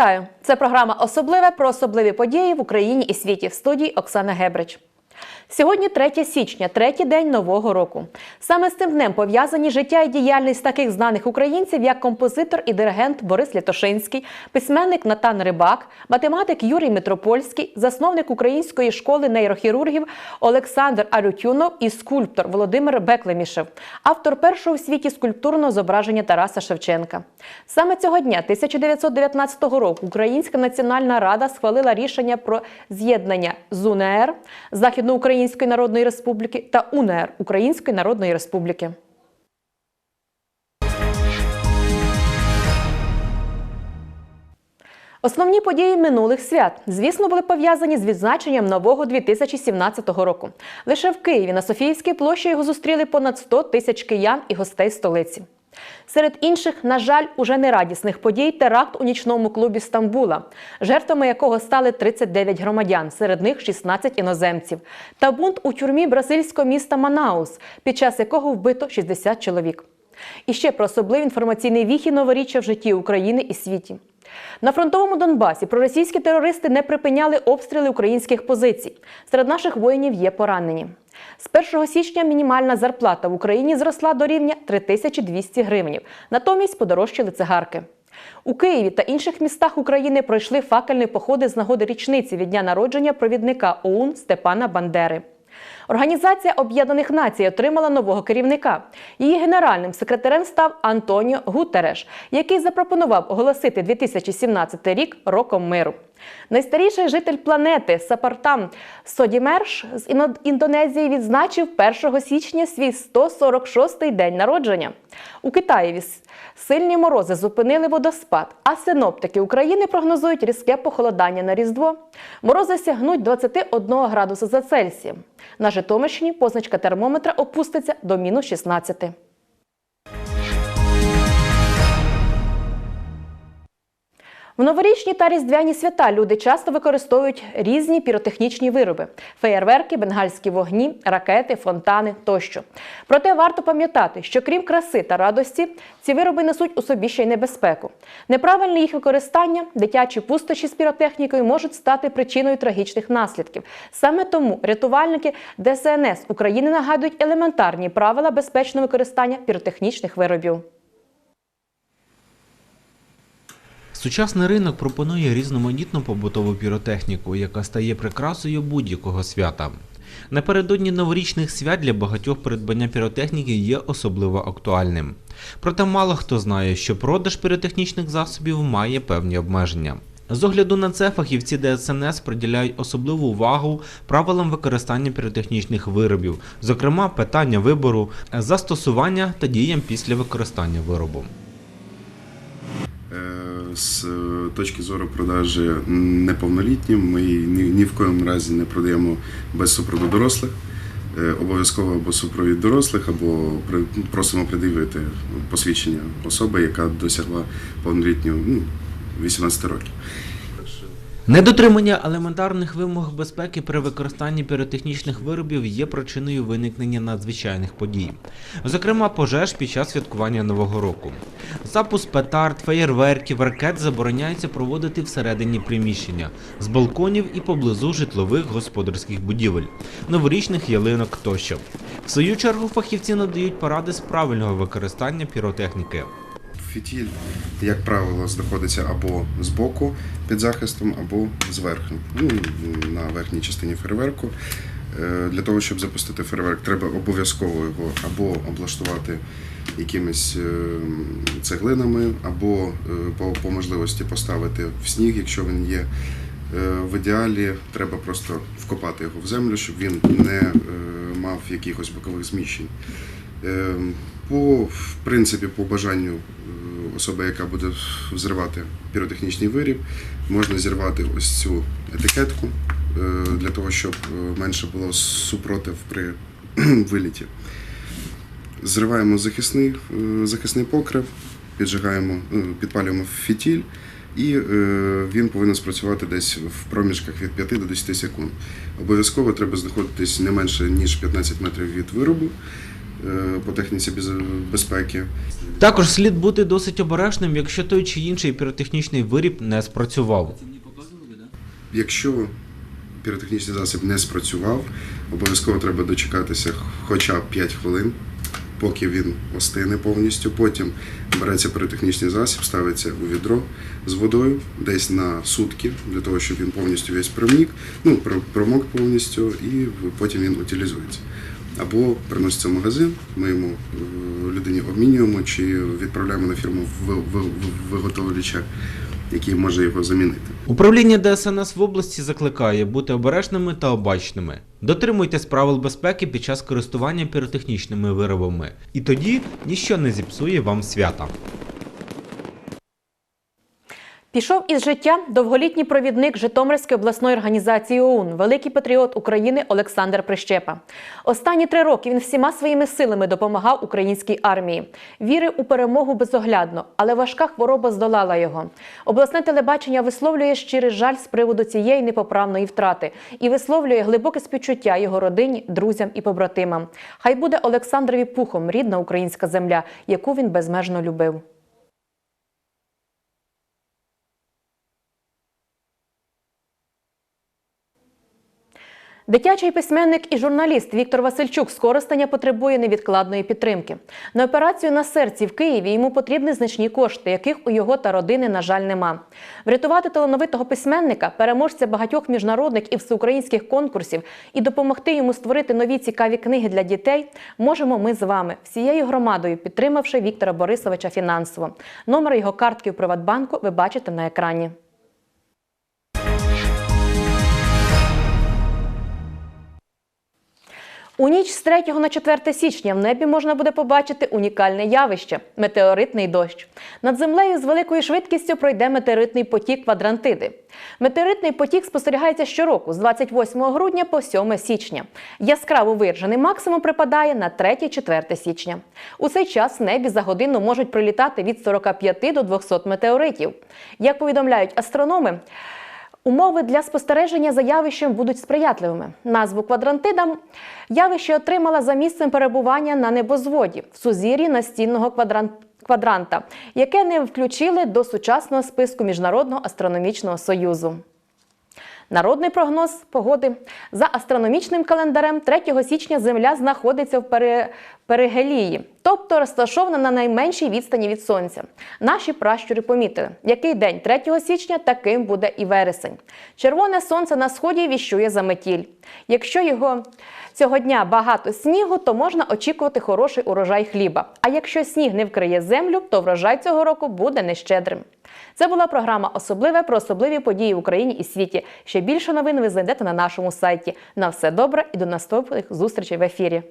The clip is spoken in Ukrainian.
Вітаю! Це програма Особливе про особливі події в Україні і світі в студії Оксана Гебрич. Сьогодні 3 січня, третій день нового року. Саме з цим днем пов'язані життя і діяльність таких знаних українців, як композитор і диригент Борис Лятошинський, письменник Натан Рибак, математик Юрій Митропольський, засновник української школи нейрохірургів Олександр Арютюнов і скульптор Володимир Беклемішев, автор першого в світі скульптурного зображення Тараса Шевченка. Саме цього дня, 1919 року, Українська національна рада схвалила рішення про з'єднання з УНР Західноукраїнської Народної Республіки та УНР Української Народної Республіки. Основні події минулих свят, звісно, були пов'язані з відзначенням нового 2017 року. Лише в Києві на Софіївській площі його зустріли понад 100 тисяч киян і гостей столиці. Серед інших, на жаль, уже нерадісних подій теракт у нічному клубі Стамбула, жертвами якого стали 39 громадян, серед них 16 іноземців, та бунт у тюрмі бразильського міста Манаус, під час якого вбито 60 чоловік. І ще про особливі інформаційні віхи новоріччя в житті України і світі. На фронтовому Донбасі проросійські терористи не припиняли обстріли українських позицій. Серед наших воїнів є поранені. З 1 січня мінімальна зарплата в Україні зросла до рівня 3200 гривень. Натомість подорожчали цигарки. У Києві та інших містах України пройшли факельні походи з нагоди річниці від дня народження провідника ОУН Степана Бандери. Організація Об'єднаних Націй отримала нового керівника. Її генеральним секретарем став Антоніо Гутереш, який запропонував оголосити 2017 рік роком миру. Найстаріший житель планети Сапартам Содімерш з Індонезії відзначив 1 січня свій 146-й день народження. У Китаєві сильні морози зупинили водоспад, а синоптики України прогнозують різке похолодання на Різдво. Морози сягнуть 21 градуса за Цельсієм. На Житомирщині позначка термометра опуститься до мінус 16. В новорічні та різдвяні свята люди часто використовують різні піротехнічні вироби: феєрверки, бенгальські вогні, ракети, фонтани тощо. Проте варто пам'ятати, що крім краси та радості, ці вироби несуть у собі ще й небезпеку. Неправильне їх використання, дитячі пустощі з піротехнікою можуть стати причиною трагічних наслідків. Саме тому рятувальники ДСНС України нагадують елементарні правила безпечного використання піротехнічних виробів. Сучасний ринок пропонує різноманітну побутову піротехніку, яка стає прикрасою будь-якого свята. Напередодні новорічних свят для багатьох придбання піротехніки є особливо актуальним. Проте мало хто знає, що продаж піротехнічних засобів має певні обмеження. З огляду на це фахівці ДСНС приділяють особливу увагу правилам використання піротехнічних виробів, зокрема питання вибору, застосування та діям після використання виробу. З е, точки зору продажі неповнолітнім ми ні, ні в коєму разі не продаємо без супроводу дорослих. Е, Обов'язково або супровід дорослих, або просимо придивити посвідчення особи, яка досягла повнолітнього ну, 18 років. Недотримання елементарних вимог безпеки при використанні піротехнічних виробів є причиною виникнення надзвичайних подій, зокрема пожеж під час святкування Нового року. Запуск петард, феєрверків, ракет забороняється проводити всередині приміщення, з балконів і поблизу житлових господарських будівель, новорічних ялинок тощо. В свою чергу фахівці надають поради з правильного використання піротехніки. Фітіль, як правило, знаходиться або збоку під захистом, або зверху, ну, на верхній частині фейерверку. Е, Для того, щоб запустити фейерверк, треба обов'язково його або облаштувати якимись е, цеглинами, або е, по, по можливості поставити в сніг, якщо він є. В ідеалі треба просто вкопати його в землю, щоб він не мав якихось бокових зміщень. Е, По в принципі, по бажанню особи, яка буде взривати піротехнічний виріб, можна зірвати ось цю етикетку е, для того, щоб е, менше було супротив при виліті. Зриваємо захисний, е, захисний покрив, піджигаємо, підпалюємо фітіль, і він повинен спрацювати десь в проміжках від 5 до 10 секунд. Обов'язково треба знаходитись не менше ніж 15 метрів від виробу. Е, по техніці без- безпеки. Також слід бути досить обережним, якщо той чи інший піротехнічний виріб не спрацював. Якщо піротехнічний засіб не спрацював, обов'язково треба дочекатися хоча б 5 хвилин, поки він остине повністю. Потім береться піротехнічний засіб, ставиться у відро з водою десь на сутки, для того, щоб він повністю весь промік, ну, про- промок повністю, і потім він утилізується. Або приноситься в магазин, ми йому е, людині обмінюємо чи відправляємо на фірму виготовляча, який може його замінити. Управління ДСНС в області закликає бути обережними та обачними. Дотримуйтесь правил безпеки під час користування піротехнічними виробами, і тоді ніщо не зіпсує вам свята. Пішов із життя довголітній провідник Житомирської обласної організації ОУН, великий патріот України Олександр Прищепа. Останні три роки він всіма своїми силами допомагав українській армії. Вірив у перемогу безоглядно, але важка хвороба здолала його. Обласне телебачення висловлює щирий жаль з приводу цієї непоправної втрати і висловлює глибоке співчуття його родині, друзям і побратимам. Хай буде Олександрові пухом рідна українська земля, яку він безмежно любив. Дитячий письменник і журналіст Віктор Васильчук з Коростеня потребує невідкладної підтримки. На операцію на серці в Києві йому потрібні значні кошти, яких у його та родини, на жаль, нема. Врятувати талановитого письменника, переможця багатьох міжнародних і всеукраїнських конкурсів і допомогти йому створити нові цікаві книги для дітей можемо ми з вами, всією громадою, підтримавши Віктора Борисовича фінансово. Номер його картки у Приватбанку ви бачите на екрані. У ніч з 3 на 4 січня в небі можна буде побачити унікальне явище метеоритний дощ. Над землею з великою швидкістю пройде метеоритний потік квадрантиди. Метеоритний потік спостерігається щороку з 28 грудня по 7 січня. Яскраво виражений максимум припадає на 3-4 січня. У цей час в небі за годину можуть прилітати від 45 до 200 метеоритів. Як повідомляють астрономи, Умови для спостереження за явищем будуть сприятливими. Назву квадрантидам явище отримала за місцем перебування на небозводі в сузір'ї настінного квадран- квадранта, яке не включили до сучасного списку Міжнародного астрономічного союзу. Народний прогноз погоди за астрономічним календарем 3 січня Земля знаходиться в пере... перигелії, тобто розташована на найменшій відстані від сонця. Наші пращури помітили, який день 3 січня таким буде і вересень. Червоне сонце на сході віщує за метіль. Якщо його цього дня багато снігу, то можна очікувати хороший урожай хліба. А якщо сніг не вкриє землю, то врожай цього року буде нещедрим. Це була програма Особливе про особливі події в Україні і світі. Ще більше новин ви знайдете на нашому сайті. На все добре і до наступних зустрічей в ефірі.